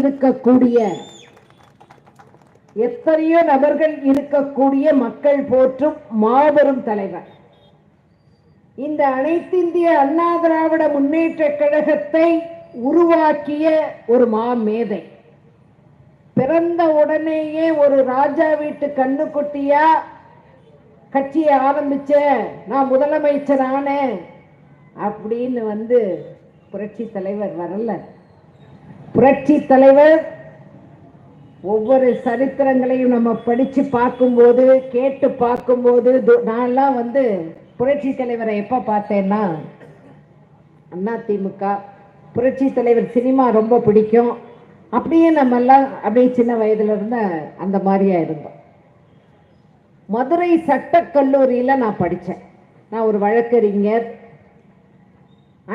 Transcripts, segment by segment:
இருக்கக்கூடிய எத்தனையோ நபர்கள் இருக்கக்கூடிய மக்கள் போற்றும் மாபெரும் தலைவர். இந்த அனைத்திந்திய அண்ணா திராவிட முன்னேற்ற கழகத்தை உருவாக்கிய ஒரு மாமேதை. பிறந்த உடனேயே ஒரு ராஜா வீட்டு கண்ணுக்குட்டியா கட்சியை ஆரம்பிச்ச நான் முதலமைச்சர் ஆனேன் அப்படின்னு வந்து புரட்சி தலைவர் வரல. புரட்சி தலைவர் ஒவ்வொரு சரித்திரங்களையும் நம்ம படிச்சு பார்க்கும்போது கேட்டு பார்க்கும்போது நான்லாம் வந்து புரட்சி தலைவரை எப்ப பார்த்தேன்னா அண்ணா திமுக. புரட்சி தலைவர் சினிமா ரொம்ப பிடிக்கும். அப்படியே நம்ம எல்லாம் அப்படியே சின்ன வயதுல இருந்த அந்த மாதிரியா இருந்தோம். மதுரை சட்டக்கல்லூரியில் நான் படித்தேன் நான் ஒரு வழக்கறிஞர்.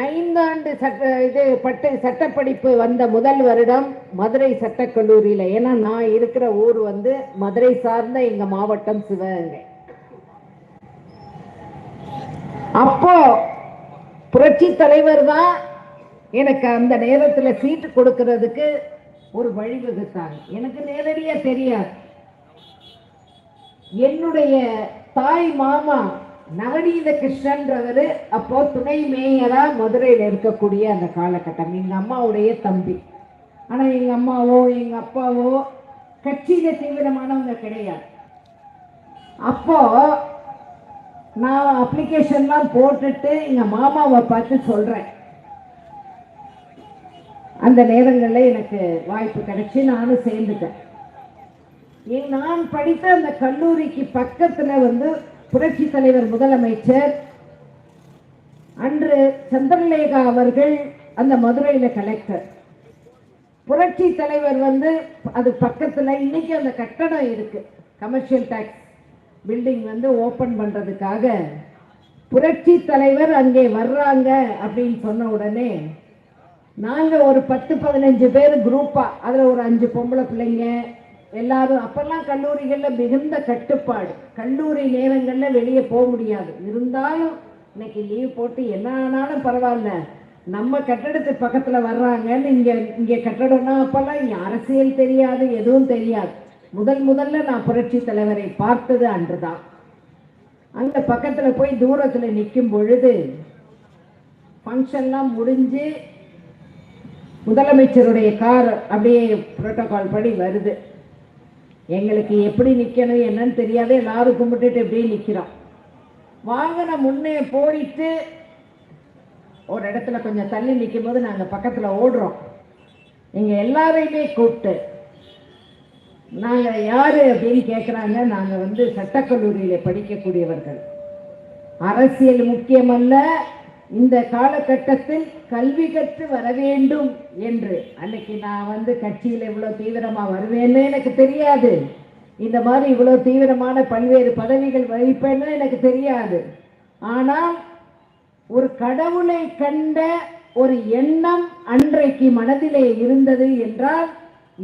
ஐந்தாண்டு சட்ட இது பட்ட சட்டப்படிப்பு வந்த முதல் வருடம் மதுரை சட்டக்கல்லூரியில். ஏன்னா நான் இருக்கிற ஊர் வந்து மதுரை சார்ந்த எங்கள் மாவட்டம் சிவகங்கை. அப்போ புரட்சி தலைவர் தான் எனக்கு அந்த நேரத்தில் சீட்டு கொடுக்கறதுக்கு ஒரு வழிவகுத்தாங்க எனக்கு நேரடியாக தெரியாது. என்னுடைய தாய் மாமா நவநீத கிருஷ்ணன்றவர் அப்போ துணை மேயரா மதுரையில் இருக்கக்கூடிய அந்த காலகட்டம். எங்க அம்மாவுடைய தம்பி. ஆனா எங்க அம்மாவோ எங்க அப்பாவோ கட்சியில தீவிரமானவங்க கிடையாது. அப்போ நான் அப்ளிகேஷன்லாம் போட்டுட்டு எங்க மாமாவை பார்த்து சொல்றேன். அந்த நேரங்களில் எனக்கு வாய்ப்பு கிடைச்சி நானும் சேர்ந்துட்டேன். நான் படித்த அந்த கல்லூரிக்கு பக்கத்தில் வந்து புரட்சி தலைவர் முதலமைச்சர் அன்று சந்திரலேகா அவர்கள் அந்த மதுரையில கலெக்டர் புரட்சி தலைவர் வந்து அது பக்கத்துல இன்னைக்கு அந்த கட்டடம் இருக்கு. கமர்ஷியல் டேக்ஸ் பில்டிங் வந்து ஓபன் பண்றதுக்காக புரட்சி தலைவர் அங்கே வர்றாங்க அப்படின்னு சொன்ன உடனே நாங்க ஒரு பத்து பதினஞ்சு பேர் குரூப்பா அதுல ஒரு அஞ்சு பொம்பளை பிள்ளைங்க எல்லாரும் அப்பெல்லாம் கல்லூரிகளில் மிகுந்த கட்டுப்பாடு. கல்லூரி நேரங்களில் வெளியே போக முடியாது. இருந்தாலும் இன்னைக்கு லீவ் போட்டு என்ன ஆனாலும் பரவாயில்ல. நம்ம கட்டடத்து பக்கத்தில் வர்றாங்கன்னு இங்கே இங்கே கட்டடம்னா அப்போல்லாம் இங்கே அரசியல் தெரியாது எதுவும் தெரியாது. முதல் முதல்ல நான் புரட்சி தலைவரை பார்த்தது அன்று தான் அந்த பக்கத்தில் போய் தூரத்தில் நிற்கும் பொழுது ஃபங்க்ஷன்லாம் முடிஞ்சு முதலமைச்சருடைய கார் அப்படியே புரோட்டோகால் படி வருது. எங்களுக்கு எப்படி நிற்கணும் என்னன்னு தெரியாது எல்லாரும் கும்பிட்டுட்டு எப்படி நிற்கிறோம் வாகனம் முன்னே போயிட்டு ஒரு இடத்துல கொஞ்சம் தள்ளி நிற்கும் போது நாங்கள் பக்கத்தில் ஓடுறோம். நீங்கள் எல்லாரையுமே கூப்பிட்டு நாங்கள் யார்? அப்படின்னு கேட்குறாங்க நாங்கள் வந்து சட்டக்கல்லூரியில் படிக்கக்கூடியவர்கள். அரசியல் முக்கியமல்ல. இந்த காலகட்டத்தில் கல்வி கற்று வர வேண்டும் என்று. அன்னைக்கு நான் வந்து கட்சியில் இவ்வளோ தீவிரமாக வருவேன்னு எனக்கு தெரியாது. இந்த மாதிரி இவ்வளோ தீவிரமான பல்வேறு பதவிகள் வகிப்பேன்னு எனக்கு தெரியாது. ஆனால் ஒரு கடவுளை கண்ட ஒரு எண்ணம் அன்றைக்கு மனதிலே இருந்தது என்றால்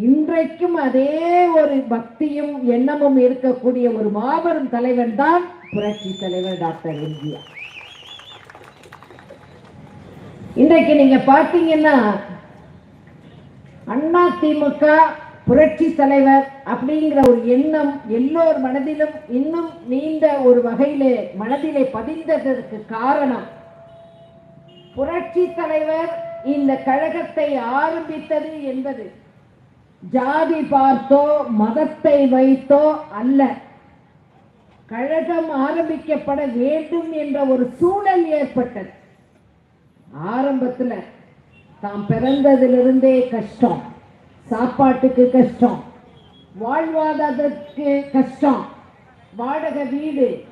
இன்றைக்கும் அதே ஒரு பக்தியும் எண்ணமும் இருக்கக்கூடிய ஒரு மாபெரும் தலைவன் தான் புரட்சி தலைவர் டாக்டர் எம்ஜிஆர். இன்றைக்கு நீங்க பார்த்தீங்கன்னா அண்ணா திமுக புரட்சி தலைவர் அப்படிங்கிற ஒரு எண்ணம் எல்லோர் மனதிலும் இன்னும் நீண்ட ஒரு வகையிலே மனதிலே பதிந்ததற்கு காரணம். புரட்சி தலைவர் இந்த கழகத்தை ஆரம்பித்தது என்பது ஜாதி பார்த்தோ மதத்தை வைத்தோ அல்ல. கழகம் ஆரம்பிக்கப்பட வேண்டும் என்ற ஒரு சூழல் ஏற்பட்டது. ஆரம்பத்துல தாம் பிறந்ததிலிருந்தே கஷ்டம். சாப்பாட்டுக்கு கஷ்டம். வாழ்வாதாரத்துக்கு கஷ்டம். வாடகை வீடு.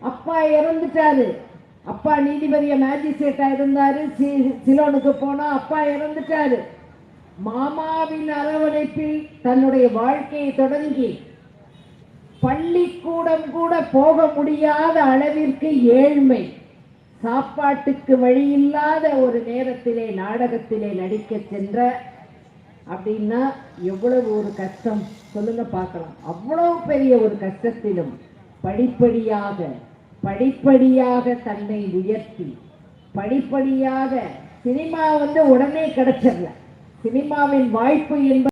அப்பா இறந்துட்டாரு. அப்பா நீதிபதிய மேஜிஸ்ட்ரேட்டா இருந்தாரு. சி- சிலோனுக்கு போனா அப்பா இறந்துட்டாரு. மாமாவின் அரவணைப்பில் தன்னுடைய வாழ்க்கையை தொடங்கி பள்ளிக்கூடம் கூட போக முடியாத அளவிற்கு ஏழ்மை. சாப்பாட்டுக்கு வழியில்லாத ஒரு நேரத்திலே நாடகத்திலே நடிக்க சென்ற அப்படின்னா எவ்வளவு ஒரு கஷ்டம்? சொல்லுங்க பார்க்கலாம். அவ்வளவு பெரிய ஒரு கஷ்டத்திலும் படிப்படியாக படிப்படியாக தன்னை உயர்த்தி படிப்படியாக சினிமா வந்து உடனே கிடைச்சிடல. சினிமாவின் வாய்ப்பு என்பது